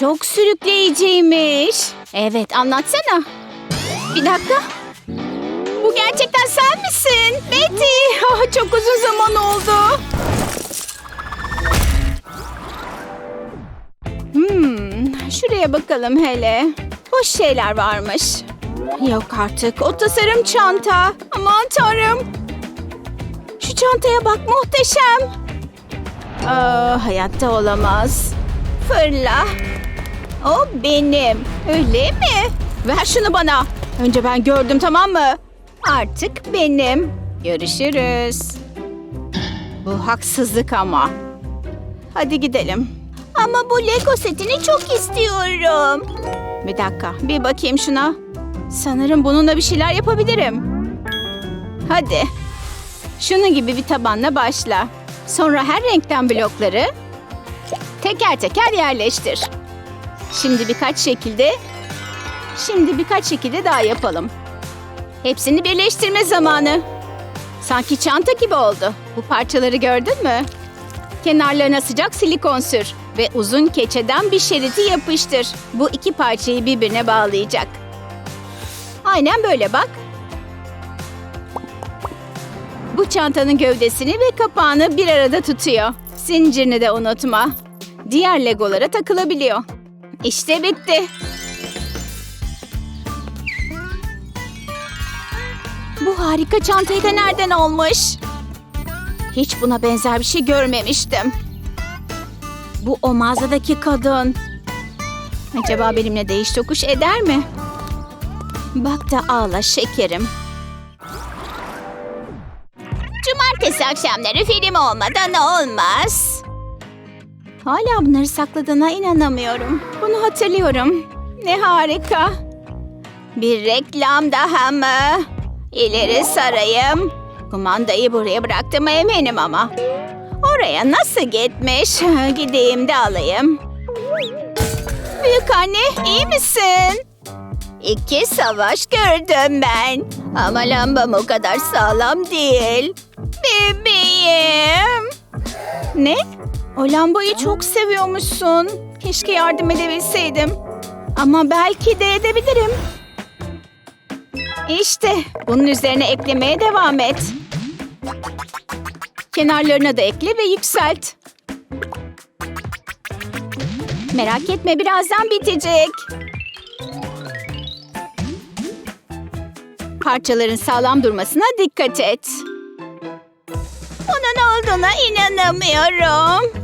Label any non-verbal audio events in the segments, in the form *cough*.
çok sürükleyiciymiş. Evet anlatsana. Bir dakika. Bu gerçekten sen misin? Betty. Ah, *laughs* çok uzun zaman oldu. Hmm, şuraya bakalım hele. Hoş şeyler varmış. Yok artık o tasarım çanta. Aman tanrım. Şu çantaya bak muhteşem. Aa, hayatta olamaz. Fırla. O benim. Öyle mi? Ver şunu bana. Önce ben gördüm tamam mı? Artık benim. Görüşürüz. Bu haksızlık ama. Hadi gidelim. Ama bu Lego setini çok istiyorum. Bir dakika, bir bakayım şuna. Sanırım bununla bir şeyler yapabilirim. Hadi. Şunun gibi bir tabanla başla. Sonra her renkten blokları teker teker yerleştir. Şimdi birkaç şekilde Şimdi birkaç şekilde daha yapalım. Hepsini birleştirme zamanı. Sanki çanta gibi oldu. Bu parçaları gördün mü? Kenarlarına sıcak silikon sür ve uzun keçeden bir şeridi yapıştır. Bu iki parçayı birbirine bağlayacak. Aynen böyle bak. Bu çantanın gövdesini ve kapağını bir arada tutuyor. Zincirini de unutma. Diğer legolara takılabiliyor. İşte bitti. Bu harika çantayı da nereden almış? Hiç buna benzer bir şey görmemiştim. Bu o mağazadaki kadın. Acaba benimle değiş tokuş eder mi? Bak da ağla şekerim. Cumartesi akşamları film olmadan olmaz. Hala bunları sakladığına inanamıyorum. Bunu hatırlıyorum. Ne harika. Bir reklam daha mı? İleri sarayım. Kumandayı buraya bıraktığıma eminim ama. Oraya nasıl gitmiş? *laughs* Gideyim de alayım. Büyük anne iyi misin? İki savaş gördüm ben. Ama lambam o kadar sağlam değil. Bebeğim. Ne? O lambayı çok seviyormuşsun. Keşke yardım edebilseydim. Ama belki de edebilirim. İşte bunun üzerine eklemeye devam et. Kenarlarına da ekle ve yükselt. Merak etme birazdan bitecek. Parçaların sağlam durmasına dikkat et. Bunun olduğuna inanamıyorum.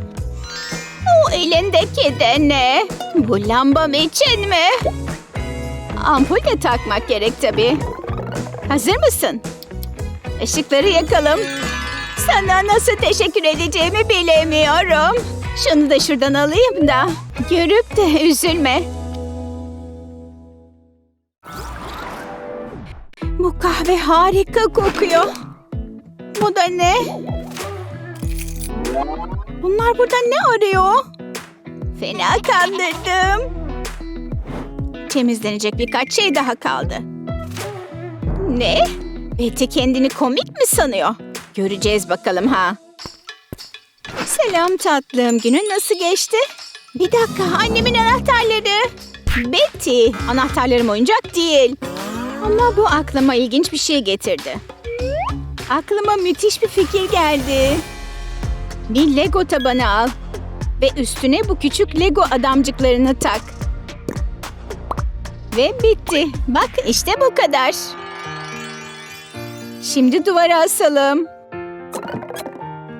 O elindeki de ne? Bu lambam için mi? Ampul de takmak gerek tabii. Hazır mısın? Işıkları yakalım. Sana nasıl teşekkür edeceğimi bilemiyorum. Şunu da şuradan alayım da. Görüp de üzülme. Bu kahve harika kokuyor. Bu da ne? Bunlar burada ne arıyor? Fena kandırdım. Temizlenecek birkaç şey daha kaldı. Ne? Betty kendini komik mi sanıyor? Göreceğiz bakalım ha. Selam tatlım. Günün nasıl geçti? Bir dakika annemin anahtarları. Betty, anahtarlarım oyuncak değil. Ama bu aklıma ilginç bir şey getirdi. Aklıma müthiş bir fikir geldi. Bir Lego tabanı al. Ve üstüne bu küçük Lego adamcıklarını tak. Ve bitti. Bak işte bu kadar. Şimdi duvara asalım.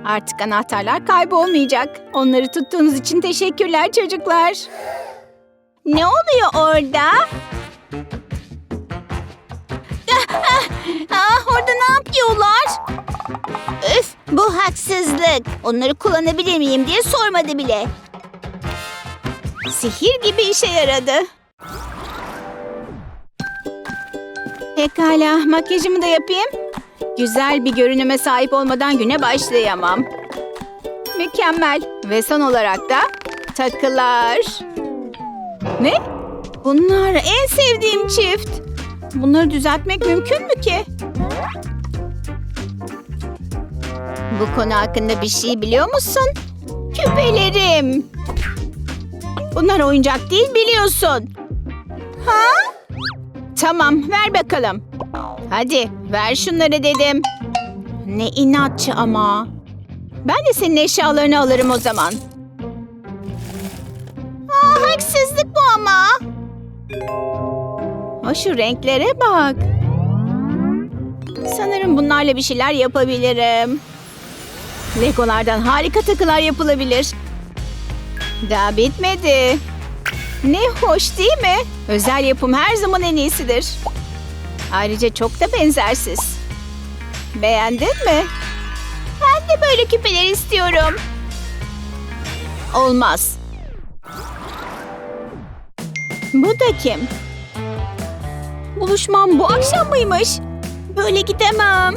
Artık anahtarlar kaybolmayacak. Onları tuttuğunuz için teşekkürler çocuklar. Ne oluyor orada? Ah, ah, ah, orada ne yapıyorlar? Öf, bu haksızlık. Onları kullanabilir miyim diye sormadı bile. Sihir gibi işe yaradı. Pekala, makyajımı da yapayım. Güzel bir görünüme sahip olmadan güne başlayamam. Mükemmel. Ve son olarak da takılar. Ne? Bunlar en sevdiğim çift. Bunları düzeltmek mümkün mü ki? Bu konu hakkında bir şey biliyor musun? Küpelerim. Bunlar oyuncak değil biliyorsun. Ha? Tamam ver bakalım. Hadi ver şunları dedim. Ne inatçı ama. Ben de senin eşyalarını alırım o zaman. Aa, haksızlık bu ama. Ha, şu renklere bak. Sanırım bunlarla bir şeyler yapabilirim. Legolardan harika takılar yapılabilir. Daha bitmedi. Ne hoş değil mi? Özel yapım her zaman en iyisidir. Ayrıca çok da benzersiz. Beğendin mi? Ben de böyle küpeler istiyorum. Olmaz. Bu da kim? Buluşmam bu akşam mıymış? Böyle gidemem.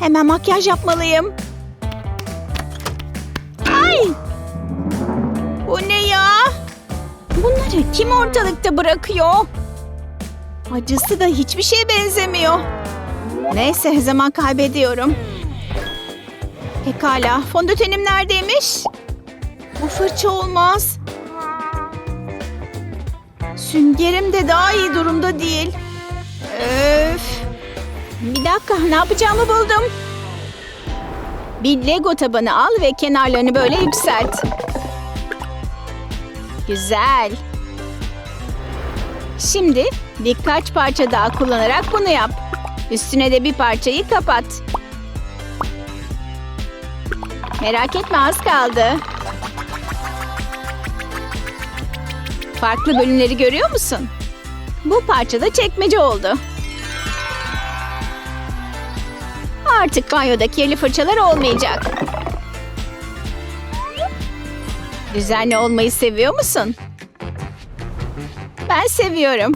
Hemen makyaj yapmalıyım. Bunları kim ortalıkta bırakıyor? Acısı da hiçbir şeye benzemiyor. Neyse zaman kaybediyorum. Pekala fondötenim neredeymiş? Bu fırça olmaz. Süngerim de daha iyi durumda değil. Öf. Bir dakika ne yapacağımı buldum. Bir Lego tabanı al ve kenarlarını böyle yükselt. Güzel. Şimdi birkaç parça daha kullanarak bunu yap. Üstüne de bir parçayı kapat. Merak etme az kaldı. Farklı bölümleri görüyor musun? Bu parçada çekmece oldu. Artık banyoda kirli fırçalar olmayacak. Düzenli olmayı seviyor musun? Ben seviyorum.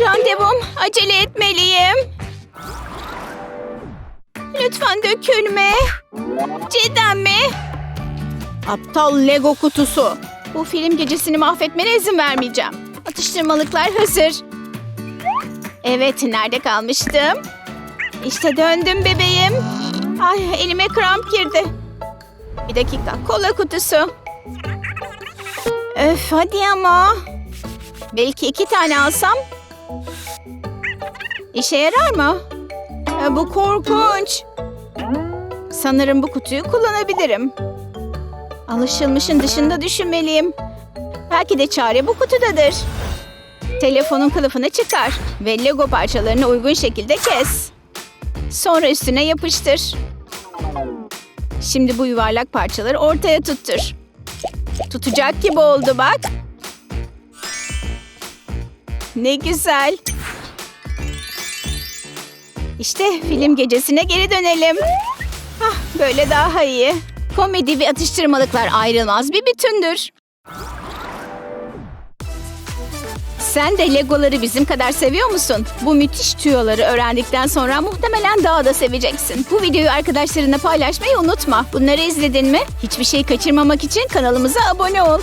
Randevum, acele etmeliyim. Lütfen dökülme. Cidden mi? Aptal Lego kutusu. Bu film gecesini mahvetmene izin vermeyeceğim. Atıştırmalıklar hazır. Evet, nerede kalmıştım? İşte döndüm bebeğim. Ay, elime kramp girdi. Bir dakika, kola kutusu. Öf, hadi ama. Belki iki tane alsam. İşe yarar mı? E, bu korkunç. Sanırım bu kutuyu kullanabilirim. Alışılmışın dışında düşünmeliyim. Belki de çare bu kutudadır. Telefonun kılıfını çıkar ve Lego parçalarını uygun şekilde kes. Sonra üstüne yapıştır. Şimdi bu yuvarlak parçaları ortaya tuttur. Tutacak gibi oldu bak. Ne güzel. İşte film gecesine geri dönelim. Ah, böyle daha iyi. Komedi ve atıştırmalıklar ayrılmaz bir bütündür. Sen de Legoları bizim kadar seviyor musun? Bu müthiş tüyoları öğrendikten sonra muhtemelen daha da seveceksin. Bu videoyu arkadaşlarına paylaşmayı unutma. Bunları izledin mi? Hiçbir şey kaçırmamak için kanalımıza abone ol.